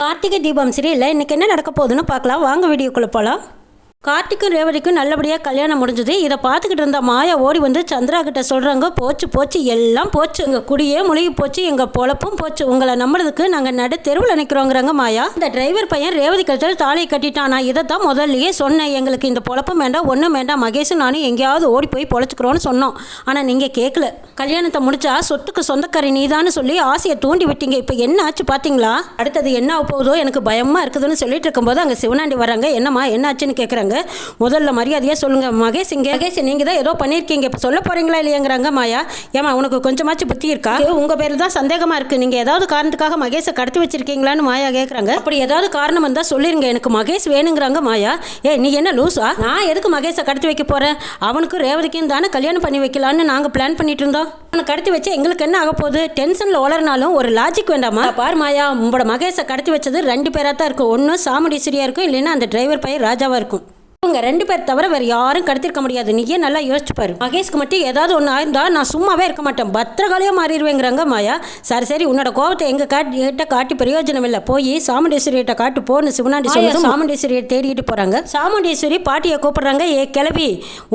கார்த்திகை தீபம் சரியில்லை இன்னைக்கு என்ன நடக்க போகுதுன்னு பார்க்கலாம். வாங்க வீடியோக்குள்ளே போகலாம் கார்த்திக்கும் ரேவதிக்கும் நல்லபடியாக கல்யாணம் முடிஞ்சது. இதை பார்த்துக்கிட்டு இருந்த மாயா ஓடி வந்து சந்திரா கிட்ட சொல்கிறாங்க போச்சு போச்சு எல்லாம் போச்சு. எங்கள் குடியே முழுகி போச்சு எங்கள் பொழப்பும் போச்சு. உங்களை நம்புறதுக்கு நாங்கள் நடு தெருவில் நிற்கிறோங்கிறாங்க மாயா. இந்த டிரைவர் பையன் ரேவதி கழுத்தில் தாலியை கட்டிட்டான்? நான் இதை தான் முதல்லயே சொன்னேன். எங்களுக்கு இந்த பொழப்பும் வேண்டாம் ஒன்றும் வேண்டாம். மகேஷும் நானும் எங்கேயாவது ஓடி போய் பொழைச்சிக்கிறோன்னு சொன்னோம். ஆனால் நீங்கள் கேட்கல கல்யாணத்தை முடிச்சா சொத்துக்கு சொந்தக்காரி நீதான்னு சொல்லி ஆசையை தூண்டி விட்டீங்க. இப்போ என்ன ஆச்சு பார்த்தீங்களா அடுத்தது என்ன ஆக போகுதோ எனக்கு பயமாக இருக்குதுன்னு சொல்லிட்டு இருக்கும்போது அங்கே சிவனாண்டி வராங்க. என்னம்மா என்ன ஆச்சுன்னு கேட்குறாங்க முதல்ல மரியாதையாக சொல்லுங்க. மகேஷ் இங்கே மகேஷ் நீங்கள் தான் ஏதோ பண்ணியிருக்கீங்க. இப்போ சொல்ல போகிறீங்களா இல்லையாங்கிறாங்க மாயா. ஏமா உனக்கு கொஞ்சமாச்சும் புத்தி இருக்கா? உங்கள் பேர் தான் சந்தேகமாக இருக்குது நீங்கள் ஏதாவது காரணத்துக்காக மகேஷை கடத்தி வச்சிருக்கீங்களான்னு மாயா கேட்குறாங்க அப்படி ஏதாவது காரணம் இருந்தால் சொல்லிருங்க. எனக்கு மகேஷ் வேணுங்கிறாங்க மாயா. ஏ நீ என்ன லூஸா நான் எதுக்கு மகேஷை கடத்தி வைக்க போகிறேன் அவனுக்கும் ரேவதிக்கும் தானே கல்யாணம் பண்ணி வைக்கலான்னு நாங்கள் பிளான் பண்ணிட்டு இருந்தோம். அவனை கடத்தி வச்சு எங்களுக்கு என்ன ஆக போகுது? டென்ஷனில் வளர்னாலும் ஒரு லாஜிக் வேண்டாமா? பார் மாயா உங்களோட மகேஷை கடத்தி வச்சது ரெண்டு பேராக தான் இருக்கும். ஒன்று சாமுண்டீஸ்வரியா இருக்கும் இல்லைன்னா அந்த டிரைவர் பையன் ராஜாவாக இருக்கும். இவங்க ரெண்டு பேர் தவிர வேற யாரும் கடத்திருக்க முடியாது. நீயே நல்லா யோசிச்சு பாரு. மகேஷ்க்கு மட்டும் ஏதாவது ஒன்று ஆயிருந்தா நான் சும்மாவே இருக்க மாட்டேன். பத்திரகாலியாக மாறிடுவேங்கிறாங்க மாயா. சரி சரி உன்னோட கோபத்தை எங்க காட்டி கிட்ட காட்டி பிரயோஜனம் இல்லை. போய் சாமுண்டேஸ்வரியிட்ட காட்டு போன்னு சிவனாண்டி சொல்லி சாமுண்டேஸ்வரியை தேடிட்டு போறாங்க. சாமுண்டேஸ்வரி பாட்டியை கூப்பிடுறாங்க ஏ கிளவி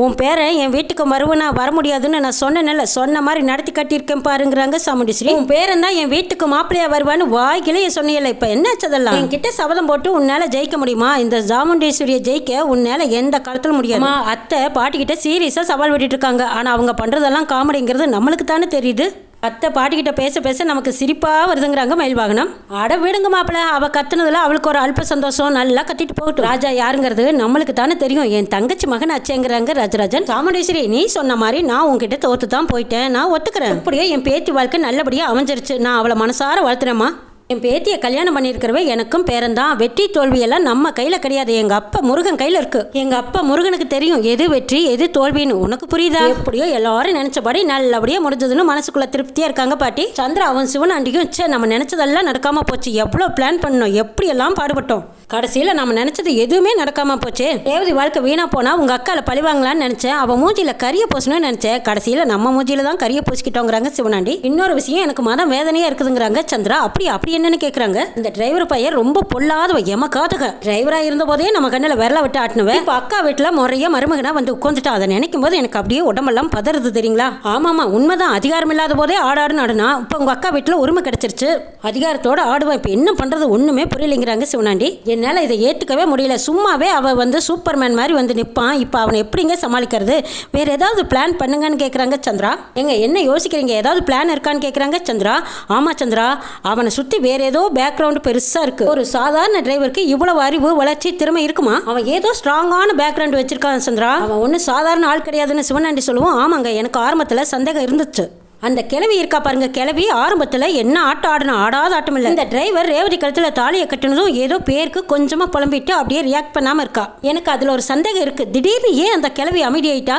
உன் பேரன் என் வீட்டுக்கு வருவனா வர முடியாதுன்னு நான் சொன்னேன்ல. சொன்ன மாதிரி நடத்தி கட்டியிருக்கேன் பாருங்கிறாங்க சாமுண்டேஸ்வரி. உன் பேரன் தான் என் வீட்டுக்கு மாப்பிள்ளையா வருவான்னு வாய்க்கிலேயே சொன்னீங்கல்ல. இப்போ என்னாச்சு அதெல்லாம்? என்கிட்ட சபதம் போட்டு உன்னால ஜெயிக்க முடியுமா? இந்த சாமுண்டேஸ்வரியை ஜெயிக்க உன்னால எந்த காலத்தில் முடியாது. அத்தை பாட்டிக்கிட்ட சீரியஸாக சவால் விட்டுட்டு இருக்காங்க ஆனால் அவங்க பண்ணுறதெல்லாம் காமெடிங்கிறது நம்மளுக்கு தானே தெரியுது? அத்தை பாட்டிக்கிட்ட பேச பேச நமக்கு சிரிப்பாக வருதுங்கிறாங்க மயில் வாகனம் அட விடுங்க மாப்பிள்ள அவள் கத்துனதுல அவளுக்கு ஒரு அல்ப சந்தோஷம் நல்லா கத்திட்டு போகட்டும். ராஜா யாருங்கிறது நம்மளுக்கு தானே தெரியும். என் தங்கச்சி மகன் அச்சேங்கிறாங்க ராஜராஜன். சாமுண்டேஸ்வரி நீ சொன்ன மாதிரி நான் உங்ககிட்ட தோத்து தான் போயிட்டேன். நான் ஒத்துக்கிறேன். அப்படியே என் பேத்தி வாழ்க்கை நல்லபடியாக அமைஞ்சிருச்சு. நான் அவளை மனசார வளர்த்துறேம்மா என் பேத்தியை கல்யாணம் பண்ணியிருக்கிறவ எனக்கும் பேரன்தான். வெற்றி தோல்வியெல்லாம் நம்ம கையில் கிடையாது. எங்கள் அப்பா முருகன் கையில் இருக்கு. எங்கள் அப்பா முருகனுக்கு தெரியும் எது வெற்றி எது தோல்வின்னு. உனக்கு புரியுதா? எப்படியோ எல்லாரும் நினச்சபடி நல்லபடியாக முடிஞ்சதுன்னு மனசுக்குள்ள திருப்தியாக இருக்காங்க பாட்டி. சந்திரா அவன் சிவனாண்டியும் சே நம்ம நினச்சதெல்லாம் நடக்காமல் போச்சு. எவ்வளோ பிளான் பண்ணோம் எப்படியெல்லாம் பாடுபட்டோம். கடைசியில் நம்ம நினச்சது எதுவுமே நடக்காமல் போச்சு. தேவதி வாழ்க்கை வீணாக போனால் உங்கள் அக்காவில் பழிவாங்களான்னு நினச்சேன். அவன் மூஞ்சியில் கரிய பூசணும்னு நினச்சேன். கடைசியில் நம்ம மூஞ்சியில் தான் கறியை பூசிக்கிட்டோங்கிறாங்க சிவனாண்டி. இன்னொரு விஷயம் எனக்கு மதம் வேதனையாக இருக்குதுங்கிறாங்க சந்திரா. அப்படி அப்படி என்னன்னு கேக்குறாங்க? இந்த டிரைவர் பையன் ரொம்ப பொல்லாதவ எமக்காதக டிரைவரா இருந்த போதே நம்ம கண்ணில் விரல விட்டு ஆட்டினவன் இப்போ அக்கா வீட்டில் முறைய மருமகனா வந்து உட்காந்துட்டா அதை நினைக்கும் போது எனக்கு அப்படியே உடம்பெல்லாம் பதறுது தெரியுங்களா? ஆமாமா உண்மைதான். அதிகாரம் இல்லாத போதே ஆடாடுன்னு ஆடுனா இப்போ உங்க அக்கா வீட்டில் உரிமை கிடைச்சிருச்சு. அதிகாரத்தோட ஆடுவேன். இப்போ என்ன பண்றது? ஒண்ணுமே புரியலைங்கிறாங்க சிவனாண்டி. என்னால் இதை ஏற்றுக்கவே முடியல. சும்மாவே அவள் வந்து சூப்பர்மேன் மாதிரி வந்து நிற்பான் இப்போ அவனை எப்படிங்க சமாளிக்கிறது? வேற ஏதாவது பிளான் பண்ணுங்கன்னு கேட்குறாங்க சந்திரா. எங்க என்ன யோசிக்கிறீங்க? ஏதாவது பிளான் இருக்கான்னு கேட்குறாங்க சந்திரா? ஆமாம் சந்திரா அவனை சுற்றி வேற ஏதோ பேக்ரவுண்ட் பெருசாக இருக்கு. ஒரு சாதாரண டிரைவருக்கு இவ்வளவு அறிவு வளர்ச்சி திறமை இருக்குமா? அவன் ஏதோ ஸ்ட்ராங்கான பேக்ரவுண்ட் வச்சிருக்கான் சந்திரா. அவன் ஒன்னும் சாதாரண ஆள் கிடையாதுன்னு சிவனாண்டி சொல்லுவோம் ஆமாங்க எனக்கு ஆரம்பத்தில் சந்தேகம் இருந்துச்சு. அந்த கிளவி இருக்கா பாருங்க கிளவி ஆரம்பத்தில் என்ன ஆட்டம் ஆடணும் ஆடாத ஆட்டம் இல்லை. இந்த டிரைவர் ரேவதி கழுத்தில் தாலியை கட்டினதும் ஏதோ பேருக்கு கொஞ்சமாக புலம்பிட்டு அப்படியே ரியாக்ட் பண்ணாமல் இருக்கா. எனக்கு அதில் ஒரு சந்தேகம் இருக்குது திடீர்னு ஏன் அந்த கிழவி அமைதியாயிட்டா?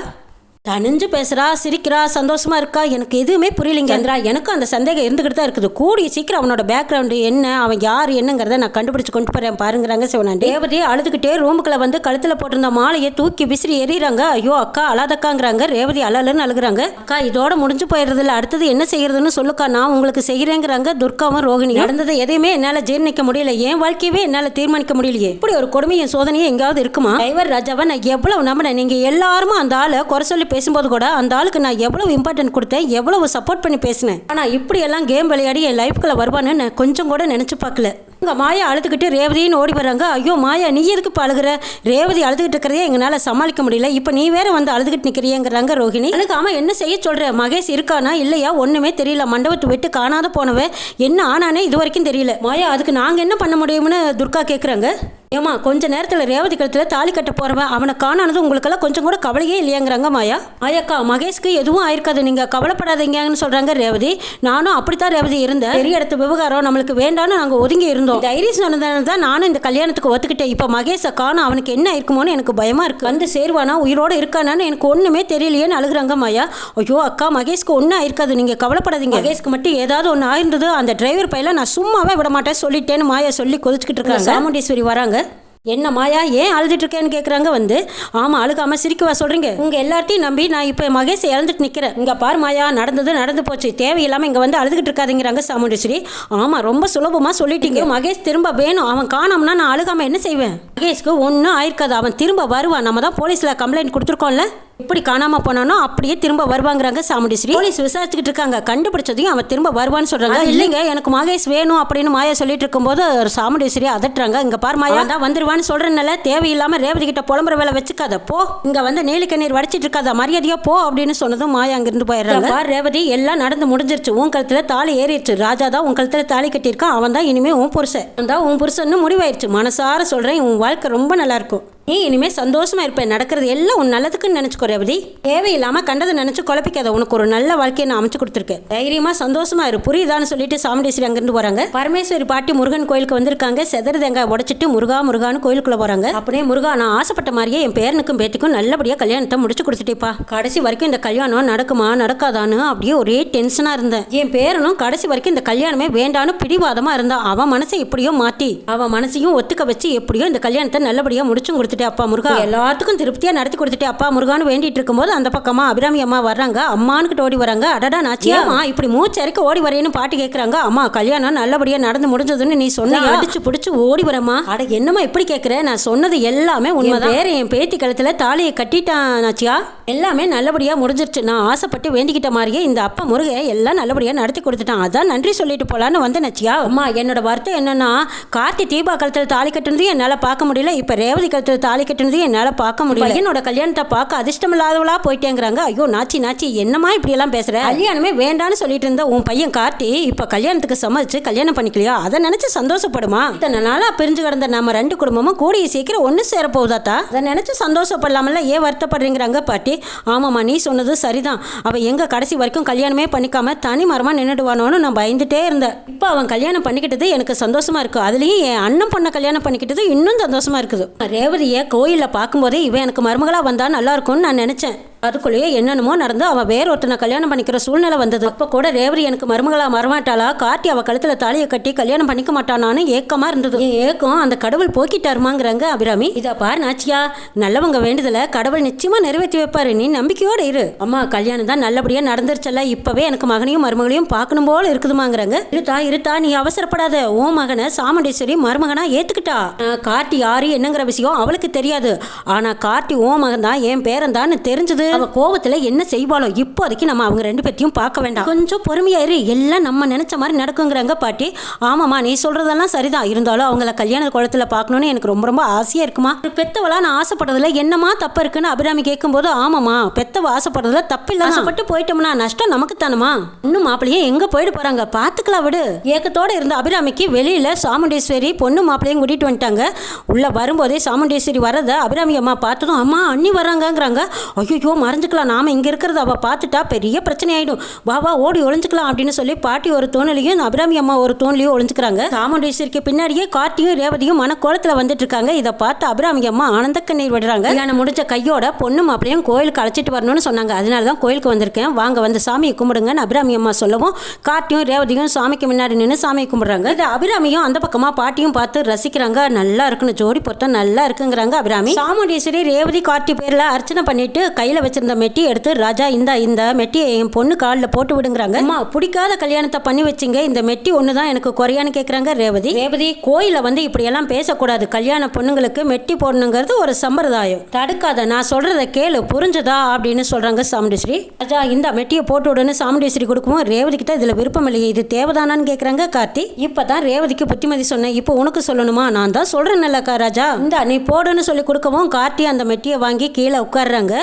தனிஞ்சு பேசுறா சிரிக்கிறா சந்தோஷமா இருக்கா எனக்கு எதுவுமே புரியலைங்க சந்திரா எனக்கும் அந்த சந்தேகம் இருந்துகிட்டு தான் இருக்குது. கூடிய சீக்கிரம் அவனோட பேக்ரவுண்டு என்ன அவன் யார் என்னங்கிறத நான் கண்டுபிடிச்சு கொண்டு போறேன் பாருங்கிறாங்க சிவனாண்டி. ரேவதி அழுதுகிட்டே ரூமுக்குள்ள வந்து கழுத்துல போட்டிருந்த மாலையை தூக்கி விசிறி எறிகிறாங்க ஐயோ அக்கா அழாதக்காங்கிறாங்க. ரேவதி அழலன்னு அழுகுறாங்க. அக்கா இதோட முடிஞ்சு போயிடுறது இல்ல அடுத்தது என்ன செய்யறதுன்னு சொல்லுக்கா நான் உங்களுக்கு செய்கிறேங்கிறாங்க துர்காவும் ரோகிணி. நடந்தது எதையுமே என்னால ஜீர்ணிக்க முடியல. என் வாழ்க்கையவே என்னால தீர்மானிக்க முடியலையே. இப்படி ஒரு கொடுமையின் சோதனையே எங்காவது இருக்குமா? டிரைவர் ராஜாவை நான் எவ்வளவு நம்பினேன். நீங்க எல்லாருமே அந்த ஆளை குறை சொல்லி பேசும்போது கூட அந்த ஆளுக்கு நான் எவ்வளவு இம்பார்ட்டன்ட் கொடுத்தேன் எவ்வளவு சப்போர்ட் பண்ணி பேசினேன். ஆனால் இப்படி எல்லாம் கேம் விளையாடி என் லைஃப்குள்ள வருவான்னு நான் கொஞ்சம் கூட நினச்சி பார்க்கல. இங்கே மாயா அழுதுகிட்டு ரேவதின்னு ஓடி வர்றாங்க. ஐயோ மாயா நீ எதுக்கு இப்போ அழுகுற? ரேவதி அழுதுகிட்டு இருக்கிறதே எங்களால் சமாளிக்க முடியல. இப்போ நீ வேற வந்து அழுதுகிட்டு நிற்கிறியங்கிறாங்க ரோஹிணி. ஆமாம் என்ன செய்ய சொல்கிற மகேஷ் இருக்கானா இல்லையா? ஒன்றுமே தெரியல. மண்டபத்தை விட்டு காணாத போனவன். என்ன ஆனானே இது வரைக்கும் தெரியல. மாயா அதுக்கு நாங்கள் என்ன பண்ண முடியும்னு துர்கா கேட்குறாங்க ஏமா கொஞ்ச நேரத்தில் ரேவதி கழுத்தில் தாலி கட்ட போறவன் அவனை காணானது உங்களுக்கெல்லாம் கொஞ்சம் கூட கவலையே இல்லையாங்கிறாங்க மாயா. மாயாக்கா மகேஷ்க்கு எதுவும் ஆயிருக்காது நீங்க கவலைப்படாதீங்கன்னு சொல்றாங்க ரேவதி. நானும் அப்படித்தான் ரேவதி இருந்தேன். பெரிய இடத்து விவகாரம் நம்மளுக்கு வேண்டாம்னு நாங்கள் ஒதுங்கி இருந்தோம். தைரியம் சொன்னதால தான் நானும் இந்த கல்யாணத்துக்கு ஒத்துக்கிட்டேன். இப்போ மகேஷை காணும் அவனுக்கு என்ன இருக்குமோன்னு எனக்கு பயமா இருக்கு. வந்து சேருவானா உயிரோட இருக்கானான்னு எனக்கு ஒண்ணுமே தெரியலையேன்னு அழுகுறாங்க மாயா. ஐயோ அக்கா மகேஷ்க்கு ஒன்றும் ஆயிருக்காது. நீங்க கவலைப்படாதீங்க. மகேஷ்க்கு மட்டும் ஏதாவது ஒன்று ஆயிருந்தது அந்த டிரைவர் பையில நான் சும்மாவே விட மாட்டேன் சொல்லிட்டேன்னு மாயா சொல்லி கொதிச்சுக்கிட்டு இருக்காங்க. சாமுண்டீஸ்வரி வராங்க. என்ன மாயா ஏன் அழுதுட்டு இருக்கேன்னு கேட்குறாங்க வந்து ஆமாம் அழுகாம சிரிக்கவா சொல்கிறீங்க உங்கள் எல்லாத்தையும் நம்பி நான் இப்போ மகேஷ் இழந்துட்டு நிற்கிறேன் இங்கே பாரு மாயா நடந்தது நடந்து போச்சு. தேவையில்லாமல் இங்கே வந்து அழுதுகிட்டு இருக்காதுங்கிறாங்க சாமுண்டேஸ்வரி. ஆமாம் ரொம்ப சுலபமாக சொல்லிட்டீங்க. மகேஷ் திரும்ப வேணும். அவன் காணோம்னா நான் அழுகாமல் என்ன செய்வேன்? மகேஷ்க்கு ஒன்றும் ஆயிருக்காது. அவன் திரும்ப வருவான். நம்ம தான் போலீஸில் கம்ப்ளைண்ட் கொடுத்துருக்கோம்ல? இப்படி காணாம போனானோ அப்படியே திரும்ப வருவாங்கிறாங்க சாமுண்டீஸ்வரி. போலீஸ் விசாரிச்சுக்கிட்டு இருக்காங்க. கண்டுபிடிச்சதையும் அவன் திரும்ப வருவான்னு சொல்றாங்க. இல்லைங்க எனக்கு மகேஷ் வேணும் அப்படின்னு மாயா சொல்லிட்டு இருக்கும்போது சாமுண்டீஸ்வரி அதட்டுறாங்க. இங்க பாரு மாயா தான் வந்துருவான்னு சொல்றேன்னால தேவையில்லாம ரேவதி கிட்ட புலம்புற வேலை வச்சுக்காத. போ. இங்க வந்து நீலி கண்ணீர் வடிச்சிட்டு இருக்காத. மரியாதையா போ அப்படின்னு சொன்னதும் மாயா அங்கிருந்து போயிடுறாங்க. பாரு ரேவதி எல்லாம் நடந்து முடிஞ்சிருச்சு. உன் கழுத்துல தாலி ஏறிடுச்சு. ராஜா தான் உன் கழுத்துல தாலி கட்டியிருக்கான். அவன் தான் இனிமே உன் புருஷன். தான் உன் புருஷன்னு முடிவாயிருச்சு. மனசார சொல்றேன். உன் வாழ்க்கை ரொம்ப நல்லா இருக்கும். நீ இனிமே சந்தோஷமா இருப்பேன் நடக்கிறது எல்லாம் உன் நல்லதுக்குன்னு நினைச்சுக்கோ ரேவதி. தேவையில்லாம கண்டதை நினைச்சு குழப்பிக்காத. உனக்கு ஒரு நல்ல வாழ்க்கையை நான் அமைச்சு கொடுத்துருக்கேன். தைரியமா சந்தோஷமா இரு. புரியுதான்னு சொல்லிட்டு சாமுண்டேஸ்வரி அங்கிருந்து போறாங்க. பரமேஸ்வரி பாட்டி முருகன் கோயிலுக்கு வந்திருக்காங்க. செதறு தேங்காய் உடைச்சிட்டு முருகா முருகான்னு கோயிலுக்குள்ள போறாங்க. அப்படியே முருகா நான் ஆசைப்பட்ட மாதிரியே என் பேரனுக்கும் பேத்திக்கும் நல்லபடியா கல்யாணத்தை முடிச்சு கொடுத்துட்டேப்பா. கடைசி வரைக்கும் இந்த கல்யாணம் நடக்குமா நடக்காதான்னு அப்படியே ஒரே டென்ஷனா இருந்தேன். என் பேரனும் கடைசி வரைக்கும் இந்த கல்யாணமே வேண்டான்னு பிடிவாதமா இருந்தான். அவன் மனசை எப்படியோ மாத்தி அவன் மனசையும் ஒத்துக்க வச்சு எப்படியோ இந்த கல்யாணத்தை நல்லபடியா முடிச்சும் கொடுத்து அப்பா முருகா. எல்லாத்துக்கும் திருப்தியா நடத்தி கொடுத்துட்டே அப்பா முருகான்னு வேண்டிட்டு இருக்கும்போது அந்த பக்கமா அபிராமி அம்மா வர்றாங்க. அம்மானுக்கிட்ட ஓடி வராங்க. அடடா நாச்சியாமா இப்படி மூச்சு அரைக்க ஓடி வரேன்னு பாட்டு கேக்குறாங்க. அம்மா கல்யாணம் நல்லபடியா நடந்து முடிஞ்சதுன்னு நீ சொன்ன அடிச்சு பிடிச்சு ஓடி வரமா அட என்னம்மா இப்படி கேக்குற? நான் சொன்னது எல்லாமே உண்மை வேற என் பேத்தி கழுத்துல தாலியை கட்டிட்டான் நாச்சியா. எல்லாமே நல்லபடியா முடிஞ்சிருச்சு. நான் ஆசைப்பட்டு வேண்டிக்கிட்ட மாதிரியே இந்த அப்பா முருக எல்லாம் நல்லபடியா நடத்தி கொடுத்துட்டான். அதான் நன்றி சொல்லிட்டு போலான்னு வந்து நச்சியா. அம்மா என்னோட வருத்தம் என்னன்னா கார்த்தி தீபா கழுத்துல தாலி கட்டுனதையும் என்னால பார்க்க முடியல. இப்ப ரேவதி கழுத்துல தாலி கட்டுனதையும் என்னால பார்க்க முடியல. என்னோட கல்யாணத்தை பார்க்க அதிர்ஷ்டம் இல்லாதவளா போயிட்டேங்கிறாங்க. ஐயோ நாச்சி நாச்சி என்னமா இப்படி எல்லாம் பேசுற? கல்யாணமே வேண்டான்னு சொல்லிட்டு இருந்த உன் பையன் கார்த்தி இப்ப கல்யாணத்துக்கு சம்மதிச்சு கல்யாணம் பண்ணிக்கலையா? அதை நினைச்சு சந்தோஷப்படுமா? இத்தனை நாளா பிரிஞ்சு கிடந்த நம்ம ரெண்டு குடும்பமும் கூடிய சீக்கிரம் ஒண்ணு சேர போகுதாத்தா அதை நினைச்சு சந்தோஷப்படலாமல்ல ஏன் வருத்தப்படுறீங்கிறாங்க பாட்டி? ஆமாம்மா நீ சொன்னது சரிதான். அவன் எங்க கடைசி வரைக்கும் கல்யாணமே பண்ணிக்காம தனி மரமா நின்றுடுவானோன்னு நான் பயந்துட்டே இருந்தேன். இப்போ அவன் கல்யாணம் பண்ணிக்கிட்டது எனக்கு சந்தோஷமா இருக்கு. அதுலயும் என் அண்ணன் பொண்ணை கல்யாணம் பண்ணிக்கிட்டது இன்னும் சந்தோஷமா இருக்குது. ரேவதியை கோயிலில் பார்க்கும்போதே இவன் எனக்கு மருமகளாக வந்தால் நல்லா இருக்கும்னு நான் நினச்சேன். அதுக்குள்ளேயே என்னென்னமோ நடந்து அவன் வேறொருத்தனை கல்யாணம் பண்ணிக்கிற சூழ்நிலை வந்தது. அப்போ கூட ரேவரி எனக்கு மருமகளா மரமாட்டாளா காட்டி அவள் கழுத்தில் தாலியை கட்டி கல்யாணம் பண்ணிக்க மாட்டானான்னு ஏக்கமாக இருந்தது. என் ஏக்கம் அந்த கடவுள் போக்கிட்டாருமாங்கிறாங்க அபிராமி. இதா பாரு நாச்சியா நல்லவங்க வேண்டுதல கடவுள் நிச்சயமாக நிறைவேற்றி வைப்பாரு. நீ நம்பிக்கையோட இரு. அம்மா கல்யாணம் தான் நல்லபடியாக நடந்துருச்சல்ல. இப்போவே எனக்கு மகனையும் மருமகளையும் பார்க்கணும் போல இருக்குதுமாங்கிறாங்க. இருத்தா இருத்தா நீ அவசரப்படாத. ஓ மகனை சாமுண்டீஸ்வரி மருமகனா ஏற்றுக்கிட்டா கார்த்தி யாரு என்னங்கிற விஷயம் அவளுக்கு தெரியாது. ஆனால் கார்த்தி ஓ மகன் தான் என் பேரன் தான் தெரிஞ்சது. அவ கோவத்துல என்ன செய்வாளோ இப்போதைக்கு நம்ம அவங்க ரெண்டு பேர்த்தையும் பார்க்க வேண்டாம். கொஞ்சம் பொறுமையாயிரு எல்லாம் நம்ம நினைச்ச மாதிரி நடக்குங்கிறாங்க பாட்டி. ஆமாம்மா நீ சொல்றதெல்லாம் சரிதான். இருந்தாலும் அவங்கள கல்யாண குளத்துல பார்க்கணும்னு எனக்கு ரொம்ப ரொம்ப ஆசையா இருக்குமா? ஒரு பெத்தவளா நான் ஆசைப்படுறதுல என்னமா தப்பு இருக்குன்னு அபிராமி கேட்கும்போது ஆமாம்மா பெத்தவ ஆசைப்படுறதுல தப்பு இல்ல ஆசைப்பட்டு போயிட்டோம்னா நஷ்டம் நமக்கு தானமா இன்னும் மாப்பிள்ளையே எங்க போயிட்டு போறாங்க? பாத்துக்கலாம் விடு. ஏக்கத்தோட இருந்த அபிராமிக்கு வெளியில சாமுண்டேஸ்வரி பொண்ணு மாப்பிள்ளையும் கூட்டிட்டு வந்துட்டாங்க. உள்ள வரும்போதே சாமுண்டேஸ்வரி வரத அபிராமி அம்மா பார்த்ததும் அம்மா அண்ணி வராங்கங்கிறாங்க ஐயோ மறைஞ்சுக்கலாம். நாம இங்கே இருக்கிறத அவள் பார்த்துட்டா பெரிய பிரச்சனை ஆயிடும் வா வா ஓடி ஒழிஞ்சிக்கலாம் அப்படின்னு சொல்லி பாட்டி ஒரு தோணிலையும் அபிராமி அம்மா ஒரு தோணலையும் ஒளிஞ்சுக்கிறாங்க. சாமுண்டீஸ்வரிக்கு பின்னாடியே கார்த்தியும் ரேவதியும் மனக்கோலத்தில் வந்துட்டு இருக்காங்க இதை பார்த்து அபிராமி அம்மா ஆனந்த கண்ணீர் விடுறாங்க. கல்யாணம் முடிஞ்ச கையோட பொண்ணும் மாப்பிளையும் கோயிலுக்கு அழைச்சிட்டு வரணும்னு சொன்னாங்க. அதனால தான் கோயிலுக்கு வந்திருக்கேன். வாங்க வந்து சாமியை கும்பிடுங்கன்னு அபிராமி அம்மா சொல்லவும் கார்த்தியும் ரேவதியும் சாமிக்கு முன்னாடி நின்று சாமியை கும்பிடுறாங்க. இது அபிராமியும் அந்த பக்கமாக பாட்டியும் பார்த்து ரசிக்கிறாங்க. நல்லா இருக்குன்னு ஜோடி பொருத்தம் நல்லா இருக்குங்கிறாங்க அபிராமி. சாமுண்டீஸ்வரி ரேவதி கார்த்தி பேரில் அர்ச்சனை பண்ணிட்டு கையில் வச்சிருந்த மெட்டி எடுத்து ராஜா இந்த இந்த மெட்டியை என் பொண்ணு காலில் போட்டு விடுங்கிறாங்க. அம்மா பிடிக்காத கல்யாணத்தை பண்ணி வச்சிங்க. இந்த மெட்டி ஒன்று தான் எனக்கு குறையான்னு கேட்குறாங்க ரேவதி. ரேவதி கோயிலில் வந்து இப்படியெல்லாம் பேசக்கூடாது. கல்யாண பொண்ணுங்களுக்கு மெட்டி போடணுங்கிறது ஒரு சம்பிரதாயம். தடுக்காத நான் சொல்கிறத கேளு. புரிஞ்சதா? அப்படின்னு சொல்கிறாங்க சாமுண்டீஸ்வரி. ராஜா இந்த மெட்டியை போட்டு விடுன்னு சாமுண்டீஸ்வரி கொடுக்கவும் ரேவதிக்கு தான் இதில் விருப்பம் இல்லையே. இது தேவைதானான்னு கேட்குறாங்க கார்த்தி. இப்போ தான் ரேவதிக்கு புத்திமதி சொன்னேன். இப்போ உனக்கு சொல்லணுமா? நான் தான் சொல்கிறேன் நல்லக்கா ராஜா. இந்த நீ போடுன்னு சொல்லி கொடுக்கவும் கார்த்தி அந்த மெட்டியை வாங்கி கீழே உட்கார்றாங்க.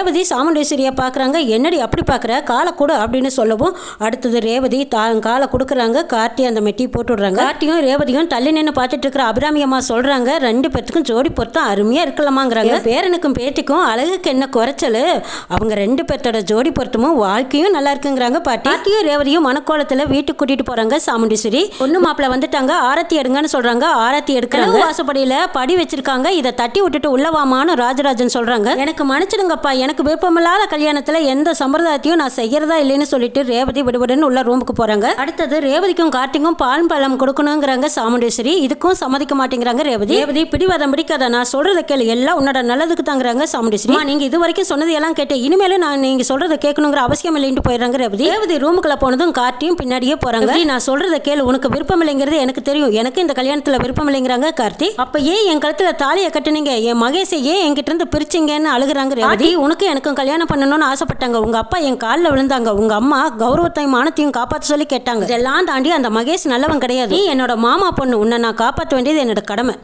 ரேவதி சாமுண்டீஸ்வரியை பார்க்குறாங்க. என்னடி அப்படி பார்க்குற? காலை கொடு அப்படின்னு சொல்லவும் அடுத்தது ரேவதி தான் காலை கொடுக்குறாங்க. கார்த்தி அந்த மெட்டி போட்டு விடுறாங்க. கார்த்தியும் ரேவதியும் தள்ளி நின்று பார்த்துட்டு இருக்கிற அபிராமி அம்மா சொல்கிறாங்க ரெண்டு பேத்துக்கும் ஜோடி பொருத்தம் அருமையாக இருக்கலாமாங்கிறாங்க. பேரனுக்கும் பேத்திக்கும் அழகுக்கு என்ன குறைச்சல்? அவங்க ரெண்டு பேர்த்தோட ஜோடி பொருத்தமும் வாழ்க்கையும் நல்லா இருக்குங்கிறாங்க பாட்டி. பாட்டியும் ரேவதியும் மனக்கோலத்தில் வீட்டுக்கு கூட்டிட்டு போறாங்க சாமுண்டீஸ்வரி. பொண்ணு மாப்பிள்ள வந்துட்டாங்க. ஆரத்தி எடுங்கன்னு சொல்றாங்க. ஆரத்தி எடுக்கிறாங்க. வாசப்படியில படி வச்சிருக்காங்க. இதை தட்டி விட்டுட்டு உள்ள வாமான்னு ராஜராஜன் சொல்றாங்க. எனக்கு மன்னிச்சிடுங்கப்பா. எனக்கு விருப்பமில்லாத கல்யாணத்துல எந்த சம்பிரதாயத்தையும் நான் செய்யறதா இல்லைன்னு சொல்லிட்டு ரேவதி விடுவிடுன்னு உள்ள ரூமுக்கு போறாங்க. அடுத்தது ரேவதிக்கும் கார்த்திக்கும் பால் பழம் கொடுக்கணுங்கிறாங்க சாமுண்டேஸ்வரி. இதுக்கும் சம்மதிக்க மாட்டேங்கிறாங்க ரேவதி. ரேவதி பிடிவாதம் பிடிக்காத நான் சொல்கிறத கேளு. எல்லாம் உன்னோட நல்லதுக்கு தாங்கிறாங்க சாமுண்டேஸ்வரி. நீங்கள் நீங்க இது வரைக்கும் சொன்னது எல்லாம் கேட்டேன் இனிமேலும் நான் நீங்க சொல்கிறத கேட்கணுங்கிற அவசியம் இல்லைன்ட்டு போயிடுறாங்க ரேவதி. ரேவதி ரூமுக்குள்ள போனதும் கார்த்தியும் பின்னாடியே போறாங்க. நான் சொல்கிறத கேளு. உனக்கு விருப்பம் இல்லைங்கிறது எனக்கு தெரியும். எனக்கு இந்த கல்யாணத்துல விருப்பம் இல்லைங்கிறாங்க கார்த்தி. அப்ப ஏன் என் கழுத்துல தாலியை கட்டுனீங்க? என் மகேஷை ஏன் என்கிட்ட இருந்து பிரிச்சிங்கன்னு அழுகுறாங்க ரேவதி. உனக்கு எனக்கும் கல்யாணம் பண்ணணும்னு ஆசைப்பட்டாங்க. உங்க அப்பா என் காலில் விழுந்தாங்க. உங்க அம்மா கௌரவத்தையும் மானத்தையும் காப்பாற்ற சொல்லி கேட்டாங்க. இதெல்லாம் தாண்டி அந்த மகேஷ் நல்லவன் கிடையாது. நீ என்னோட மாமா பொண்ணு. உன்னை நான் காப்பாற்ற வேண்டியது என்னோட கடமை.